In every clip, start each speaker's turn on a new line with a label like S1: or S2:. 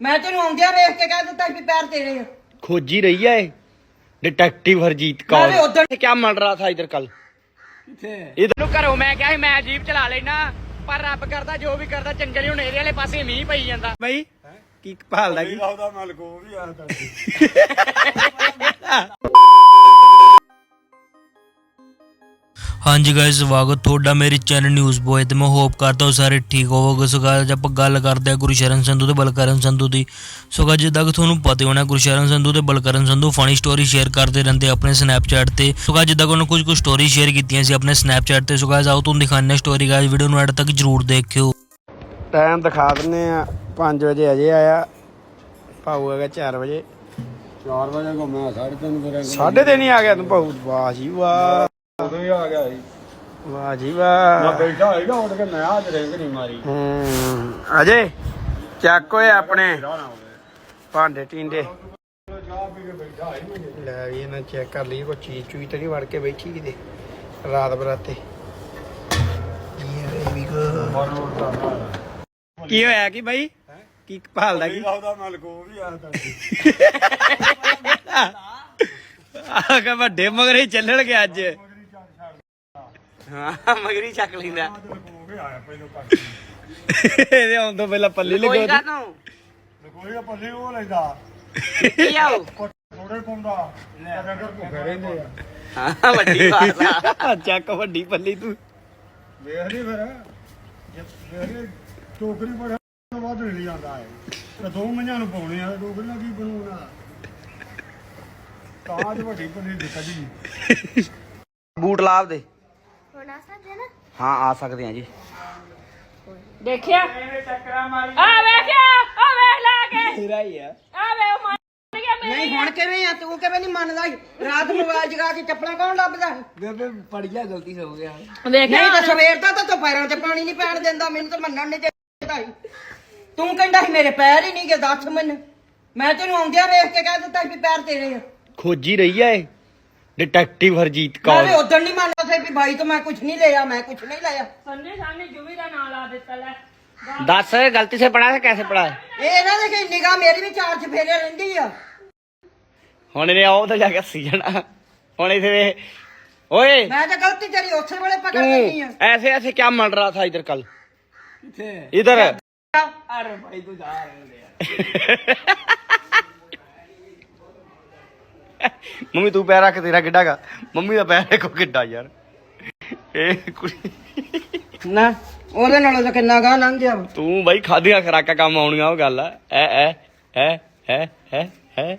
S1: ਮੈਂ ਤੈਨੂੰ ਆਉਂਦਿਆਂ ਵੇਖ ਕੇ ਕਹਿ ਦਿੱਤਾ ਵੀ ਪੈਰ ਤੇਰੇ ਆ
S2: खोजी रही है डिटेक्टिव हरजीत
S1: मैं
S2: कौर
S1: भी उधर-
S2: क्या मल रहा था इधर कल ਇਧਰ ਨੂੰ ਘਰੋਂ ਮੈਂ ਕਿਹਾ ਸੀ ਮੈਂ ਜੀਪ ਚਲਾ ਲੈਣਾ ਪਰ ਰੱਬ ਕਰਦਾ ਜੋ ਵੀ ਕਰਦਾ ਚੰਗੇ ਲਈ ਹੁਣ ਇਹਦੇ ਵਾਲੇ ਪਾਸੇ ਮੀਂਹ ਪਈ ਜਾਂਦਾ ਬਈ ਕੀ ਭਾਲਦਾ ਕੀ
S3: ਲਾਉਦਾ ਮੈਂ ਲਗੋ ਵੀ ਆ
S4: ਹਾਂਜੀ ਗਾਇਸ ਸਵਾਗਤ ਤੁਹਾਡਾ ਮੇਰੇ ਚੈਨਲ ਨਿਊਜ਼ ਬੋਏ ਤੇ। ਮੈਂ ਹੋਪ ਕਰਦਾ ਹਾਂ ਸਾਰੇ ਠੀਕ ਹੋਵੋਗੇ। ਸੋ guys, ਆਪਾਂ ਗੱਲ ਕਰਦੇ ਹਾਂ ਗੁਰਸ਼ਰਨ ਸੰਧੂ ਤੇ ਬਲਕਰਨ ਸੰਧੂ ਦੀ। ਸੋ guys, ਜਿੱਦਾਂ ਕਿ ਤੁਹਾਨੂੰ ਪਤਾ ਹੋਣਾ ਗੁਰਸ਼ਰਨ ਸੰਧੂ ਤੇ Balkaran Sandhu funny story share ਕਰਦੇ ਰਹਿੰਦੇ ਆਪਣੇ ਸਨੈਪਚੈਟ ਤੇ। ਸੋ guys, ਜਿੱਦਾਂ ਕਿ ਉਹਨਾਂ ਕੁਝ ਕੁ ਸਟੋਰੀ ਸ਼ੇਅਰ ਕੀਤੀਆਂ ਸੀ ਆਪਣੇ ਸਨੈਪਚੈਟ ਤੇ। ਸੋ guys, ਆਓ ਤੁਹਾਨੂੰ ਦਿਖਾਉਂਦੇ ਸਟੋਰੀ ਗਾਇਸ ਵੀਡੀਓ ਨੂੰ ਐਡ ਤੱਕ ਜਰੂਰ ਦੇਖਿਓ।
S2: ਟਾਈਮ ਦਿਖਾ ਦਿੰਨੇ ਆ 5 ਵਜੇ ਅਜੇ ਆਇਆ। ਭਾਊ ਹੈਗਾ 4 ਵਜੇ।
S3: 4 ਵਜੇ ਘੁੰਮਿਆ 3:30 ਵਜੇ
S2: ਸਾਢੇ ਤਿੰਨ ਹੀ ਆ ਗਿਆ ਤੂੰ ਭਾਊ। ਵਾਹ ਜੀ ਵਾਹ।
S3: ਉਦੋਂ ਹੀ ਆ ਗਿਆ ਸੀ
S2: ਵਾਹ ਜੀ
S3: ਮੈਂ
S2: ਵਾਹ
S3: ਬੈਠਾ ਹੈਗਾ ਉੱਠ ਕੇ ਮੈਂ ਆ ਰੇਂਗ ਨਹੀਂ ਮਾਰੀ
S2: ਹੂੰ ਅਜੇ ਚੱਕ ਓਏ ਆਪਣੇ
S3: ਰਾਣਾ ਹੋਵੇ
S2: ਭਾਂਡੇ ਟਿੰਡੇ
S3: ਚਾਹ ਪੀ ਕੇ ਬੈਠਾ ਹੈ
S2: ਲੈ ਵੀ ਇਹਨਾਂ ਚੈੱਕ ਕਰ ਲਈ ਕੋਈ ਚੀਜ਼ ਚੂਈ ਤਾਂ ਨਹੀਂ ਵੜ ਕੇ ਬੈਠੀ ਕਿਤੇ ਰਾਤ ਬਰਾਤੇ ਯਾਰ ਵੀ ਗੋ
S3: ਮਰੋੜ ਦਾ
S2: ਕੀ ਹੋਇਆ ਕੀ ਬਾਈ ਕੀ ਭਾਲਦਾ ਕੀ
S3: ਲਾਉਦਾ ਮੈਂ ਲਗੋ ਵੀ ਆ ਤਾਂ
S2: ਆ ਕਿ ਵੱਡੇ ਮਗਰੇ ਚੱਲਣ ਅੱਜ ਹਾਂ ਮਗਰੀ ਚੱਕ ਲੈਂਦਾ।
S3: ਲਗੋ ਵੀ ਆਇਆ ਪਹਿਲੋਂ ਕੱਟ
S2: ਇਹਦੇ ਆਉਣ ਤੋਂ ਪਹਿਲਾਂ ਪੱਲੀ ਲਗੋ
S3: ਲਗੋਈ ਦਾ ਪੱਲੀ ਉਹ ਲੈਂਦਾ।
S2: ਕੀ ਆਓ।
S3: ਥੋੜੇ ਪਾਉਂਦਾ। ਲੈ। ਅਗਰ ਭੁੱਖੇ ਰਹਿੰਦੇ ਆ
S2: ਹਾਂ ਵੱਡੀ ਬਾਤ ਆ। ਚੱਕ ਵੱਡੀ ਪੱਲੀ ਤੂੰ।
S3: ਵੇਖ ਲਈ ਫਿਰ। ਜੇ ਵੇਖ ਲਈ ਟੋਕਰੀ ਪਰ ਤੋਂ ਵੱਧ ਨਹੀਂ ਜਾਂਦਾ ਹੈ ਤੇ ਦੋ ਮਹੀਨਿਆਂ ਨੂੰ ਪਾਉਣੇ ਆ ਟੋਕਰੀ ਨਾਲ ਕੀ ਬਣੂਗਾ ਤਾਂ ਅੱਜ ਵੱਡੀ ਪੱਲੀ ਦਿੱਕਦੀ
S2: ਬੂਟ ਲਾਭ ਦੇ
S5: ਹੁਣ ਆ ਸਕਦੇ ਨਾ?
S2: ਹਾਂ ਆ ਸਕਦੇ ਆ ਜੀ।
S6: ਦੇਖਿਆ? ਆ ਵੇਖਿਆ? ਆ ਵੇਖ ਲਾ ਕੇ।
S2: ਤੇਰਾ ਹੀ ਆ।
S6: ਆ ਵੇ ਉਹ ਮੰਨ ਗਿਆ ਮੇਰੀ
S1: ਨਹੀਂ ਹੁਣ ਕਿਵੇਂ ਆ? ਤੂੰ ਕਿਵੇਂ ਨਹੀਂ ਮੰਨਦਾ? ਰਾਤ ਮੋਬਾਈਲ ਜਗਾ ਕੇ ਚੱਪਲਾਂ ਕੌਣ ਲੱਭਦਾ?
S2: ਬੇਬੇ ਪੜ ਗਿਆ ਗਲਤੀ ਹੋ ਗਿਆ।
S6: ਵੇਖਿਆ
S1: ਨਹੀਂ ਤਾਂ ਸਵੇਰ ਦਾ ਤਾਂ ਤੂੰ ਪੈਰਾਂ ਤੇ ਪਾਣੀ ਨਹੀਂ ਪੈਣ ਦਿੰਦਾ ਮੈਨੂੰ ਤਾਂ ਮੰਨਣ ਨਹੀਂ ਚਾਹੀਦਾ ਸੀ। ਤੂੰ ਕਹਿੰਦਾ ਸੀ ਮੇਰੇ ਪੈਰ ਹੀ ਨਹੀਂ ਗਏ ਦੱਸ ਮੈਨੂੰ। ਮੈਂ ਤੈਨੂੰ ਆਉਂਦਿਆਂ ਵੇਖ ਕੇ ਕਹਿ ਦਿੱਤਾ ਵੀ ਪੈਰ ਤੇਰੇ ਆ।
S2: ਖੋਜੀ ਰਹੀ ਹੈ ਡਿਟੈਕਟਿਵ ਹਰਜੀਤ ਕੌਰ ਨਾਲੇ
S1: ਉਦੋਂ ਨਹੀਂ ਮੰਨਦਾ ਸੀ ਵੀ ਬਾਈ ਤੋਂ ਮੈਂ ਕੁਝ ਨਹੀਂ ਲਿਆ ਮੈਂ ਕੁਝ ਨਹੀਂ ਲਿਆ।
S6: ਸੰਨੇ ਸਾਹਮਣੇ ਜੁਵੀ ਦਾ ਨਾਂ ਲਾ ਦਿੱਤਾ ਲੈ।
S2: ਦੱਸ ਗਲਤੀ ਸੇ ਪੜਾ ਹੈ ਕੈਸੇ
S1: ਇਹ ਇਹਨਾਂ ਦੇ ਕਿ ਮੇਰੀ ਵੀ ਚਾਰ ਫੇਰੇ ਰਹਿੰਦੀ ਆ।
S2: ਹੁਣ ਇਹਨੇ ਆਉ ਜਾ ਕੇ ਸੀ ਜਾਣਾ। ਹੁਣ ਇਥੇ ਵੇ ਓਏ!
S1: ਮੈਂ ਤਾਂ ਗਲਤੀ ਤੇਰੀ ਉਸੇ ਵੇਲੇ ਪਕੜ ਲੈਣੀ ਆ।
S2: ਐਸੇ ਐਸੇ ਕਿਆ ਮੰਨ ਰਹਾ ਥਾ ਇਧਰ ਕੱਲ ਇਧਰ। ਅਰੇ
S1: ਭਾਈ ਤੂੰ ਜਾ ਰਿਹਾ
S2: ਮੰਮੀ ਤੂੰ ਪੈਰ ਰੱਖ ਤੇਰਾ ਕਿੱਡਾ ਗਾ? ਮੰਮੀ ਦਾ ਪੈਰ ਦੇਖੋ ਕਿੱਡਾ ਯਾਰ। ਇਹ ਕੁੜੀ
S1: ਨਾ ਉਹਦੇ ਨਾਲੋਂ ਤਾਂ ਕਿੰਨਾ ਗਾਹ ਲੰਘ ਗਿਆ ਵਾ।
S2: ਤੂੰ ਬਾਈ ਖਾਦੀਆਂ ਖਰਾਕਾਂ ਕੰਮ ਆਉਣੀਆਂ ਉਹ ਗੱਲ ਆ। ਐ ਐ ਐ ਐ ਐ ਐ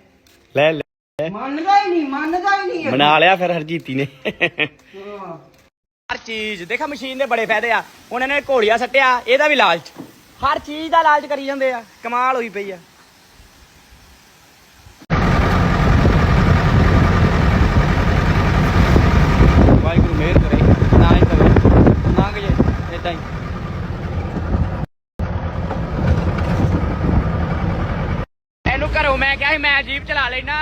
S2: ਲੈ ਲੈ।
S1: ਮੰਨਦਾ ਹੀ ਨਹੀਂ ਮੰਨਦਾ ਹੀ ਨਹੀਂ
S2: ਬਣਾ ਲਿਆ ਫਿਰ ਹਰਜੀਤੀ ਨੇ। ਹਰ ਚੀਜ਼ ਦੇਖਾ ਮਸ਼ੀਨ ਦੇ ਬੜੇ ਫਾਇਦੇ ਆ। ਉਹਨਾਂ ਨੇ ਘੋੜੀਆਂ ਸੱਟਿਆ ਇਹਦਾ ਵੀ ਲਾਲਚ। ਹਰ ਚੀਜ਼ ਦਾ ਲਾਲਚ ਕਰੀ ਜਾਂਦੇ ਆ। ਕਮਾਲ ਹੋਈ ਪਈ ਆ ਵਾਹਿਗੁਰੂ ਮਿਹਰ ਕਰੇ ਨਾ ਹੀ ਕਰੇ ਮੰਗ ਜੇ ਇਦਾਂ ਹੀ ਇਹਨੂੰ ਘਰੋਂ ਮੈਂ ਕਿਹਾ ਸੀ ਮੈਂ ਜੀਪ ਚਲਾ ਲੈਣਾ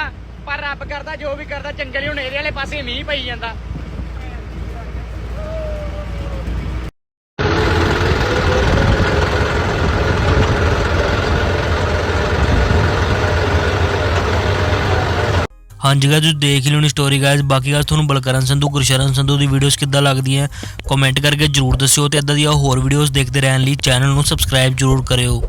S2: ਪਰ ਰੱਬ ਕਰਦਾ, ਜੋ ਵੀ ਕਰਦਾ, ਚੰਗੇ ਲਈ ਹੁਣ ਇਹਦੇ ਵਾਲੇ ਪਾਸੇ ਮੀਂਹ ਪਈ ਜਾਂਦਾ।
S4: ਹਾਂਜੀ ਗਾਇਸ ਤੁਸੀਂ ਦੇਖ ਲਿਓ ਨੀ ਸਟੋਰੀ ਗਾਇਜ਼ ਬਾਕੀ ਗੱਲ ਤੁਹਾਨੂੰ ਬਲਕਰਨ ਸੰਧੂ, ਗੁਰਸ਼ਰਨ ਸੰਧੂ ਦੀ ਵੀਡੀਓਜ਼ ਕਿੱਦਾਂ ਲੱਗਦੀਆਂ ਕਮੈਂਟ ਕਰਕੇ ਜਰੂਰ ਦੱਸਿਓ ਤੇ ਇਦਾਂ ਦੀਆਂ ਹੋਰ ਵੀਡੀਓਜ਼ ਦੇਖਦੇ ਰਹਿਣ ਲਈ ਚੈਨਲ ਨੂੰ ਸਬਸਕ੍ਰਾਈਬ ਜਰੂਰ ਕਰਿਓ।